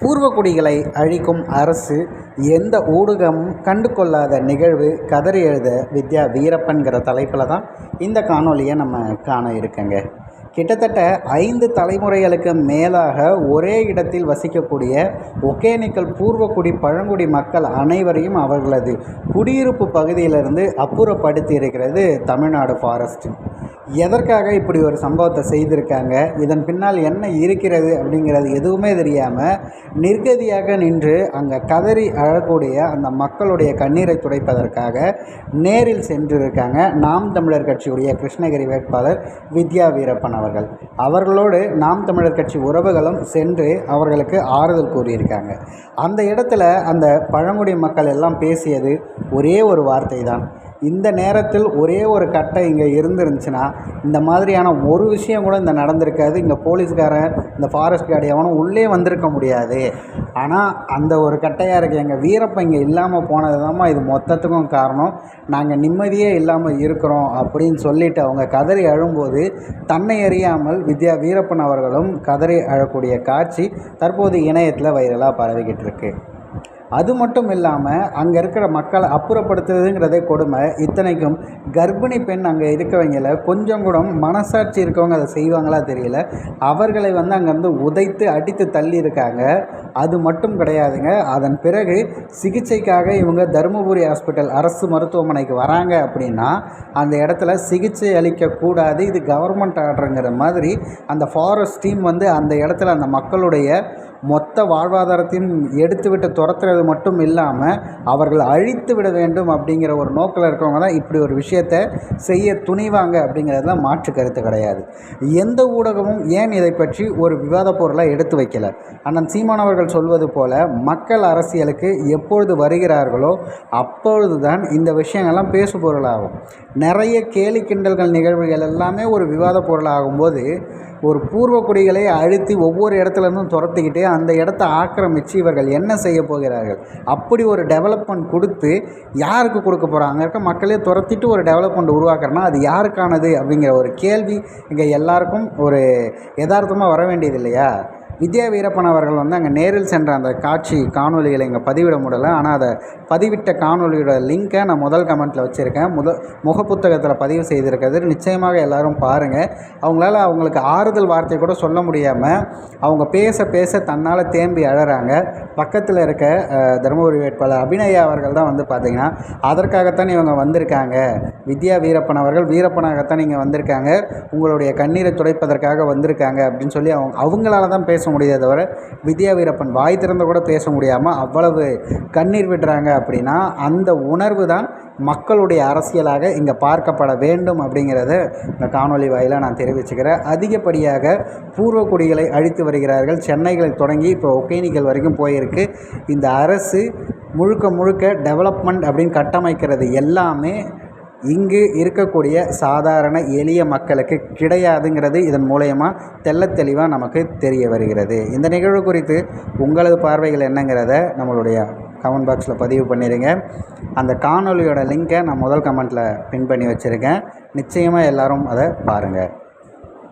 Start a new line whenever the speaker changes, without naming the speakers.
பூர்வக்குடிகளை அழிக்கும் அரசு எந்த ஊடகமும் கண்டு கொள்ளாத நிகழ்வு கதறி எழுத வித்யா வீரப்பன்கிற தலைப்பில் தான் இந்த காணொலியை நம்ம காண இருக்கங்க. கிட்டத்தட்ட ஐந்து தலைமுறைகளுக்கு மேலாக ஒரே இடத்தில் வசிக்கக்கூடிய ஒகேனிக்கல் பூர்வக்குடி பழங்குடி மக்கள் அனைவரையும் அவர்களது குடியிருப்பு பகுதியிலிருந்து அப்புறப்படுத்தி இருக்கிறது தமிழ்நாடு ஃபாரஸ்ட் எதற்காக இப்படி ஒரு சம்பவத்தை செய்திருக்காங்க? இதன் பின்னால் என்ன இருக்கிறது அப்படிங்கிறது எதுவுமே தெரியாமல் நிர்கதியாக நின்று அங்கே கதறி அழக்கூடிய அந்த மக்களுடைய கண்ணீரை துடைப்பதற்காக நேரில் சென்றிருக்காங்க நாம் தமிழர் கட்சியுடைய கிருஷ்ணகிரி வேட்பாளர் வித்யா வீரப்பன் அவர்கள். அவர்களோடு நாம் தமிழர் கட்சி உறவுகளும் சென்று அவர்களுக்கு ஆறுதல் கூறியிருக்காங்க. அந்த இடத்துல அந்த பழங்குடி மக்கள் எல்லாம் பேசியது ஒரே ஒரு வார்த்தை தான் இந்த நேரத்தில் ஒரே ஒரு கட்டை இங்கே இருந்துருந்துச்சுன்னா இந்த மாதிரியான ஒரு விஷயம் கூட இந்த நடந்திருக்காது. இங்கே போலீஸ்காரன் இந்த ஃபாரஸ்ட் கார்டு எவனும் உள்ளே வந்திருக்க முடியாது. ஆனால் அந்த ஒரு கட்டையாக இருக்குது எங்கள் வீரப்பன் இங்கே இல்லாமல் போனது தான்மா இது மொத்தத்துக்கும் காரணம். நாங்கள் நிம்மதியே இல்லாமல் இருக்கிறோம் அப்படின்னு சொல்லிட்டு அவங்க கதறி அழும்போது தன்னை அறியாமல் வித்யா வீரப்பன் அவர்களும் கதறி அழக்கூடிய காட்சி தற்போது இணையத்தில் வைரலாக பரவிக்கிட்டு இருக்குது அது மட்டும் இல்லாமல் அங்கே இருக்கிற மக்களை அப்புறப்படுத்துறதுங்கிறதே கொடுமை. இத்தனைக்கும் கர்ப்பிணி பெண் அங்கே இருக்கவங்கள கொஞ்சம் கூட மனசாட்சி இருக்கவங்க அதை செய்வாங்களா தெரியல. அவர்களை வந்து அங்கேருந்து உதைத்து அடித்து தள்ளி இருக்காங்க. அது மட்டும் கிடையாதுங்க. அதன் பிறகு சிகிச்சைக்காக இவங்க தருமபுரி ஹாஸ்பிட்டல் அரசு மருத்துவமனைக்கு வராங்க அப்படின்னா அந்த இடத்துல சிகிச்சை அளிக்கக்கூடாது இது கவர்மெண்ட் ஆர்டருங்கிற மாதிரி அந்த ஃபாரஸ்ட் டீம் வந்து அந்த இடத்துல அந்த மக்களுடைய மொத்த வாழ்வாதாரத்தையும் எடுத்துவிட்டு துரத்துறது மட்டும் இல்லாமல் அவர்கள் அழித்து விட வேண்டும் அப்படிங்கிற ஒரு நோக்கில் இருக்கவங்க தான் இப்படி ஒரு விஷயத்தை செய்ய துணிவாங்க அப்படிங்கிறதுல மாற்று கருத்து கிடையாது. எந்த ஊடகமும் ஏன் இதை பற்றி ஒரு விவாத பொருளாக எடுத்து வைக்கல? அண்ணன் சீமான் அவர்கள் சொல்வது போல மக்கள் அரசியலுக்கு எப்பொழுது வருகிறார்களோ அப்பொழுது தான் இந்த விஷயங்கள்லாம் பேசு பொருளாகும். நிறைய கேலி கிண்டல்கள் நிகழ்வுகள் எல்லாமே ஒரு விவாத பொருளாகும்போது ஒரு பூர்வ குடிகளை அழுத்தி ஒவ்வொரு இடத்துலேருந்தும் துரத்திக்கிட்டு அந்த இடத்த ஆக்கிரமித்து இவர்கள் என்ன செய்ய போகிறார்கள்? அப்படி ஒரு டெவலப்மெண்ட் கொடுத்து யாருக்கு கொடுக்க போகிறாங்க இருக்க மக்களே துரத்திட்டு ஒரு டெவலப்மெண்ட் உருவாக்குறேன்னா அது யாருக்கானது அப்படிங்கிற ஒரு கேள்வி இங்கே எல்லாருக்கும் ஒரு யதார்த்தமாக வர வேண்டியது இல்லையா? வித்யா வீரப்பன் அவர்கள் வந்து அங்கே நேரில் சென்ற அந்த காட்சி காணொலிகளை இங்கே பதிவிட முடியல. ஆனால் அதை பதிவிட்ட காணொலியோட லிங்க்கை நான் முதல் கமெண்ட்டில் வச்சுருக்கேன். முத முகப்புத்தகத்தில் பதிவு செய்திருக்கிறது. நிச்சயமாக எல்லோரும் பாருங்கள். அவங்களால அவங்களுக்கு ஆறுதல் வார்த்தை கூட சொல்ல முடியாமல் அவங்க பேச பேச தன்னால் தேம்பி அழகிறாங்க பக்கத்தில் இருக்க தருமபுரி வேட்பாளர் அபிநயா அவர்கள் தான் வந்து பார்த்திங்கன்னா அதற்காகத்தான் இவங்க வந்திருக்காங்க. வித்யா வீரப்பன் அவர்கள் வீரப்பனாகத்தான் இங்கே வந்திருக்காங்க. உங்களுடைய கண்ணீரை துடைப்பதற்காக வந்திருக்காங்க. அப்படின்னு சொல்லி அவங்க அவங்களால தான் பேச முடியாத தவிர வித்யா வீரப்பன் வாய் திறந்து கூட பேச முடியாமல் அவ்வளவு கண்ணீர் விடுறாங்க அப்படின்னா அந்த உணர்வு தான் மக்களுடைய அரசியலாக இங்கே பார்க்கப்பட வேண்டும் அப்படிங்கிறத இந்த காணொலி வாயிலாக நான் தெரிவிச்சுக்கிறேன். அதிகப்படியாக பூர்வ குடிகளை அழித்து வருகிறார்கள். சென்னைகளை தொடங்கி இப்போ ஒகேனிக்கல் வரைக்கும் போயிருக்கு. இந்த அரசு முழுக்க முழுக்க டெவலப்மெண்ட் அப்படின்னு கட்டமைக்கிறது எல்லாமே இங்கு இருக்கக்கூடிய சாதாரண எளிய மக்களுக்கு கிடையாதுங்கிறது இதன் மூலயமா தெல்ல தெளிவாக நமக்கு தெரிய வருகிறது. இந்த நிகழ்வு குறித்து உங்களது பார்வைகள் என்னங்கிறத நம்மளுடைய கமெண்ட் பாக்ஸில் பதிவு பண்ணிடுங்க அந்த காணொலியோட லிங்க்கை நான் முதல் கமெண்ட்டில் பின் பண்ணி வச்சுருக்கேன். நிச்சயமாக எல்லோரும் அதை பாருங்கள்